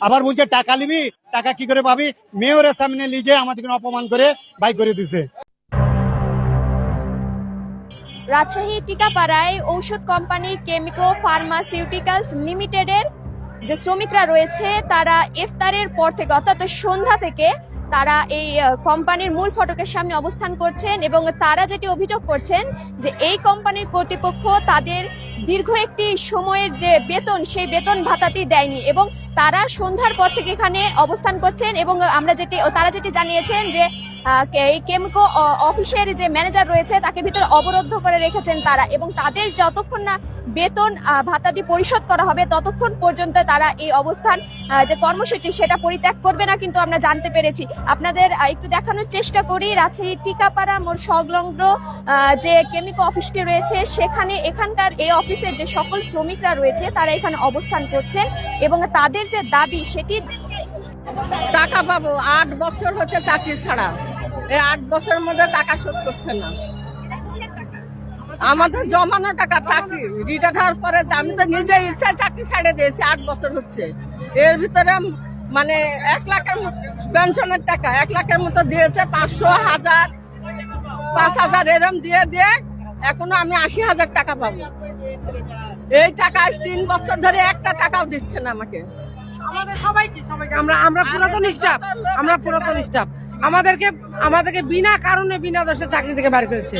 আবার বলছে, টাকা নিবি, টাকা কি করে পাবি? মেয়রের সামনে লিজে আমাদেরকে অপমান করে বাই করে দিছে। রাজশাহী টিকাপাড়ায় ঔষধ কোম্পানি কেমিকো ফার্মাসিউটিক্যালস লিমিটেডের যে শ্রমিকরা রয়েছে, তারা ইফতারের পর থেকে, অর্থাৎ সন্ধ্যা থেকে, তারা এই কোম্পানির মূল ফটকের সামনে অবস্থান করছেন এবং তারা যেটি অভিযোগ করছেন যে এই কোম্পানির কর্তৃপক্ষ তাদের দীর্ঘ একটি সময়ের যে বেতন, সেই বেতন ভাতাটি দেয়নি এবং তারা সন্ধ্যার পর থেকে এখানে অবস্থান করছেন এবং আমরা যেটি, তারা যেটি জানিয়েছেন যে এই কেমকো অফিসের যে ম্যানেজার রয়েছে তাকে ভিতরে অবরুদ্ধ করে রেখেছেন তারা এবং তাদের যতক্ষণ না বেতন ভাতাদি পরিশোধ করা হবে ততক্ষণ পর্যন্ত তারা এই অবস্থান যে কর্মসূচি সেটা পরিত্যাগ করবে না কিন্তু আমরা জানতে পেরেছি। আপনাদের একটু দেখানোর চেষ্টা করি, রাজশাহী টিকাপাড়া মোড় সংলগ্ন যে কেমিকো অফিসটি রয়েছে সেখানে এখানকার এই অফিসের যে সকল শ্রমিকরা রয়েছে, তারা এখানে অবস্থান করছেন এবং তাদের যে দাবি, সেটি টাকা পাবো। আট বছর হচ্ছে চাকরি ছাড়া। এই আট বছরের মধ্যে টাকা শোধ করছে না। আমাদের জমানো টাকা চাকরি। রিটায়ার হওয়ার পরে আমি তো নিজে ইচ্ছায় চাকরি ছেড়ে দিয়েছি, আট বছর হচ্ছে। এর ভিতরে মানে এক লাখের পেনশনের টাকা, এক লাখের মতো দিয়েছে, পাঁচশো হাজার, পাঁচ হাজার এরম দিয়ে দিয়ে এখনও আমি আশি হাজার টাকা পাবো। এই টাকা তিন বছর ধরে একটা টাকাও দিচ্ছে না আমাকে। আমাদের সবাইকে সবাইকে। আমরা আমরা পুরাতন স্টাফ আমরা পুরাতন স্টাফ আমাদেরকে আমাদেরকে বিনা কারণে বিনা দোষে চাকরি থেকে বার করেছে।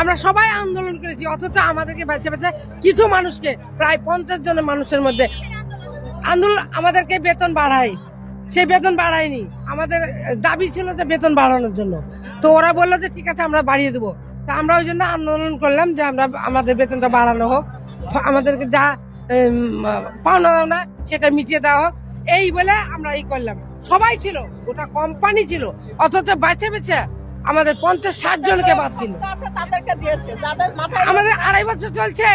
আমরা সবাই আন্দোলন করেছি অথচ আমাদেরকে বেছে বেছে কিছু মানুষকে প্রায় পঞ্চাশ জনের মানুষের মধ্যে আন্দোলন আমাদেরকে বেতন বাড়ায়। সেই বেতন বাড়ায়নি। আমাদের দাবি ছিল যে বেতন বাড়ানোর জন্য। তো ওরা বলল যে ঠিক আছে আমরা বাড়িয়ে দেবো। তা আমরা ওই জন্য আন্দোলন করলাম যে আমরা আমাদের বেতনটা বাড়ানো হোক। আমাদেরকে যা পাওনা দাও না সেটা মিটিয়ে দেওয়া হোক। এই বলে আমরা এই করলাম। সবাই ছিল গোটা কোম্পানি ছিল। অথচ বেছে বেছে আমাদের পঞ্চাশ ষাট জনকে বাদ দিল। আছে তাদেরকে দিয়েছে। যাদের মাথায় আমাদের আড়াই বছর চলছে।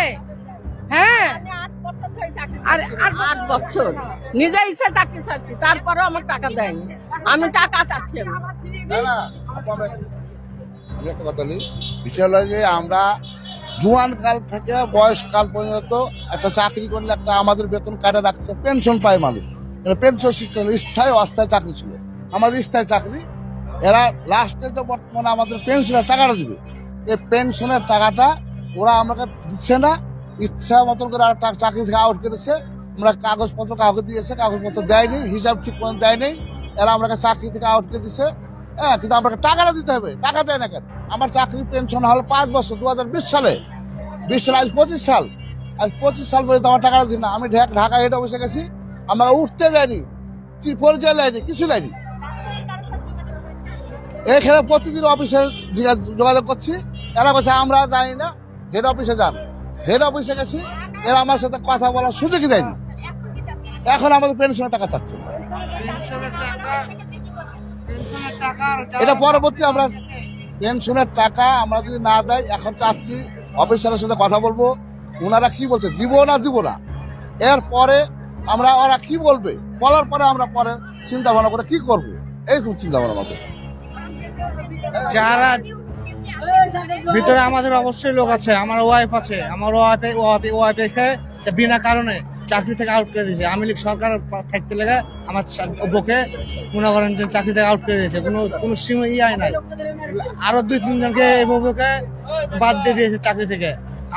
হ্যাঁ। আমি আট বছর ধরে চাকরি আর করছি। আট আট বছর। নিজে ইচ্ছা চাকরি ছাড়ছি তারপরেও আমার টাকা দেয়নি। আমি টাকা চাচ্ছি আমি। না না একটা কথা বলি বিষয় হলো যে আমরা জুয়ান কাল থেকে বয়স কাল পর্যন্ত একটা চাকরি করলে একটা আমাদের বেতন কাটা রাখছে পেনশন পায় মানুষ। পেনশন সিস্টেম স্থায়ী অস্থায়ী চাকরি ছিল। আমাদের স্থায়ী চাকরি, এরা লাস্টে তো বর্তমানে আমাদের পেনশনের টাকাটা দিবে। এই পেনশনের টাকাটা ওরা আমাকে দিচ্ছে না, ইচ্ছা মতন করে আর চাকরি থেকে আউট করেছে আমরা কাগজপত্র কাউকে দিয়েছে, কাগজপত্র দেয়নি, হিসাব ঠিক মতো দেয়নি। এরা আমাকে চাকরি থেকে আউট করে দিচ্ছে। হ্যাঁ কিন্তু আমাকে টাকাটা দিতে হবে। টাকা দেয় না কেন? আমার চাকরি পেনশন হলো পাঁচ বছর দু হাজার বিশ সালে। বিশ সালে, আজ পঁচিশ সাল। আজ পঁচিশ সাল পর্যন্ত আমার টাকাটা দিচ্ছি না। আমি ঢাকা হেড অফিসে গেছি। আমাকে উঠতে যায়নি পরিচয় লাইনি? কিছু লাইনি। এখানে প্রতিদিন অফিসে যোগাযোগ করছি। এরা বলছে, আমরা জানি না। হেড অফিসে যান। হেড অফিসে গেছি। এরা আমার সাথে কথা বলার সুযোগই দেয়নি। এখন আমাদের পেনশনের টাকা চাচ্ছে। এটা পরবর্তী আমরা পেনশনের টাকা আমরা যদি না দেয়, এখন চাচ্ছি অফিসারের সাথে কথা বলব। ওনারা কি বলছে? দিব না দিব না। এরপরে আমরা, ওরা কি বলবে? বলার পরে আমরা পরে চিন্তা ভাবনা করে কি করব? এইরকম চিন্তা ভাবনা আমাদের। যারা ভিতরে আমাদের অবশ্যই লোক আছে, আমার ওয়াইফ আছে, আমার ওয়াইফে ওয়াইফে ওয়াইফ বিনা কারণে চাকরি থেকে আউট করে দিয়েছে। আমি লীগ সরকার থাকতে লেগে আমার বউকে মনে করেন যে চাকরি থেকে আউট করে দিয়েছে। কোনো কোনো সীম ইয়াই নাই। আরও দুই তিনজনকে এই বউকে বাদ দিয়ে দিয়েছে চাকরি থেকে।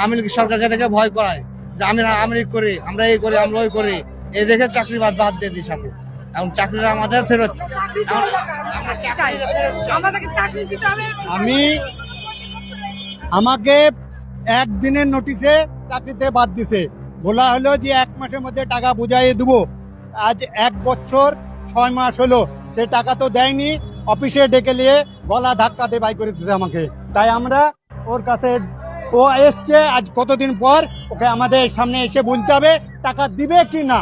আমি লীগ সরকারকে থেকে ভয় করায় যে আমি আমি লীগ করি, আমরা এই করি, আমরা ওই করি। এই দেখে চাকরি বাদ বাদ দিয়ে দিই চাকরি এখন চাকরিটা আমাদের ফেরত। আমি আমাকে একদিনের নোটিশে চাকরিতে বাদ দিছে। বলা হলো যে এক মাসের মধ্যে টাকা বুঝাইয়ে দেবো। আজ এক বছর ছয় মাস হলো, সে টাকা তো দেয়নি, অফিসে ডেকে নিয়ে গলা ধাক্কা দেবাই বাই করে দিতে আমাকে। তাই আমরা ওর কাছে, ও এসছে, আজ কতদিন পর ওকে আমাদের সামনে এসে বলতে হবে, টাকা দিবে কি না?